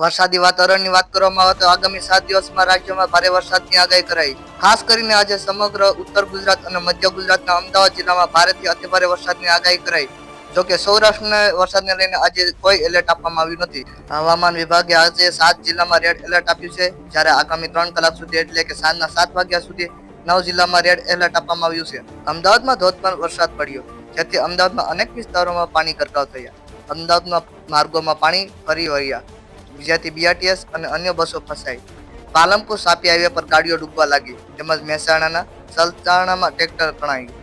વરસાદી વાતાવરણની વાત કરવામાં આવે તો આગામી સાત દિવસમાં રાજ્યમાં ભારે વરસાદની આગાહી કરાઈ. ખાસ કરીને આજે સમગ્ર ઉત્તર ગુજરાત અને મધ્ય ગુજરાતના અમદાવાદ જિલ્લામાં ભારેથી અતિભારે વરસાદની આગાહી કરાઈ. જોકે સૌરાષ્ટ્રને વરસાદને લઈને આજે કોઈ એલર્ટ આપવામાં આવ્યું નથી. હવામાન વિભાગે આજે સાત જિલ્લામાં રેડ એલર્ટ આપ્યું છે. જ્યારે આગામી ત્રણ કલાક સુધી એટલે કે સાંજના સાત વાગ્યા સુધી નવ જિલ્લામાં રેડ એલર્ટ આપવામાં આવ્યું છે. અમદાવાદમાં ધોધમાર વરસાદ પડ્યો, જેથી અમદાવાદમાં અનેક વિસ્તારોમાં પાણી ગરકાવ થયા. અમદાવાદમાં માર્ગોમાં પાણી ફરી વળ્યા. જેથી બીઆરટીએસ અને અન્ય બસો ફસાઈ. પાલમપુર સાપી હાઈવે પર ગાડીઓ ડૂબવા લાગી, તેમજ મહેસાણાના સલતાણામાં ટ્રેક્ટર તણાયું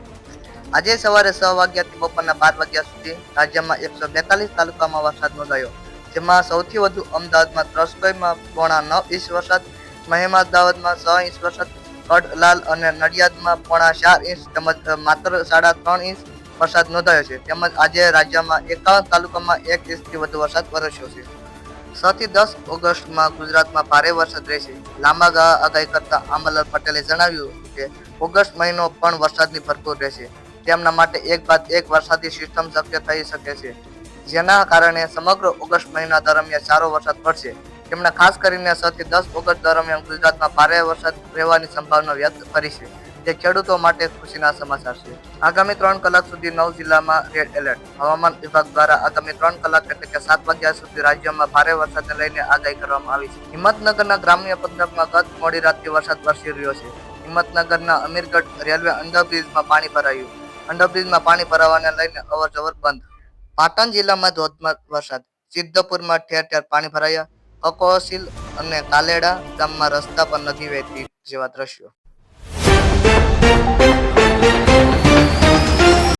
આજે સવારે છ વાગ્યાથી બપોરના બાર વાગ્યા સુધી રાજ્યમાં એકસો બેતાલીસ તાલુકામાં વરસાદ નોંધાયો, જેમાં સૌથી વધુ અમદાવાદમાં ત્રસ્કોઈમાં પોણા નવ ઇંચ વરસાદ મહેમદાવાદમાં છ ઇંચ વરસાદ, કડલાલ અને નડિયાદમાં પોણા ચાર ઇંચ, તેમજ માત્ર સાડા ત્રણ ઇંચ વરસાદ નોંધાયો છે. તેમજ આજે રાજ્યમાં એકાવન તાલુકામાં એક ઇંચથી વધુ વરસાદ વરસ્યો છે. છ દસ ઓગસ્ટમાં ગુજરાતમાં ભારે વરસાદ રહેશે. લાંબા ગાળા આગાહી કરતા આંબાલાલ પટેલે જણાવ્યું કે ઓગસ્ટ મહિનો પણ વરસાદની ભરપૂર રહેશે. તેમના માટે એક બાદ એક વરસાદી સિસ્ટમ શક્ય થઈ શકે છે. જેના કારણે સમગ્ર ઓગસ્ટ મહિના દરમિયાન સારો વરસાદ પડશે. તેમણે ખાસ કરીને છ દસ ઓગસ્ટ દરમિયાન ગુજરાતમાં ભારે વરસાદ રહેવાની સંભાવના વ્યક્ત કરી છે. તે ખેડૂતો માટે ખુશીના સમાચાર છે. આગામી ત્રણ કલાક સુધી નવ જિલ્લામાં રેડ એલર્ટ હવામાન વિભાગ દ્વારા આગામી ત્રણ કલાક એટલે કે સાત વાગ્યા સુધી રાજ્યમાં ભારે વરસાદને લઈને આગાહી કરવામાં આવી છે. હિંમતનગરના ગ્રામ્ય પંથકમાં ગત મોડી રાતથી વરસાદ વરસી રહ્યો છે. હિંમતનગરના અમીરગઢ રેલવે અંડરબ્રિજમાં પાણી ભરાયું. અંડરબ્રિજમાં પાણી ભરાવાને લઈને અવર જવર બંધ. પાટણ જિલ્લામાં ધોધમાર વરસાદ. સિદ્ધપુરમાં ઠેર ઠેર પાણી ભરાયા. અકોસિલ અને કાલેડા ગામમાં રસ્તા પર નદી વહેતી જેવા દ્રશ્યો. you.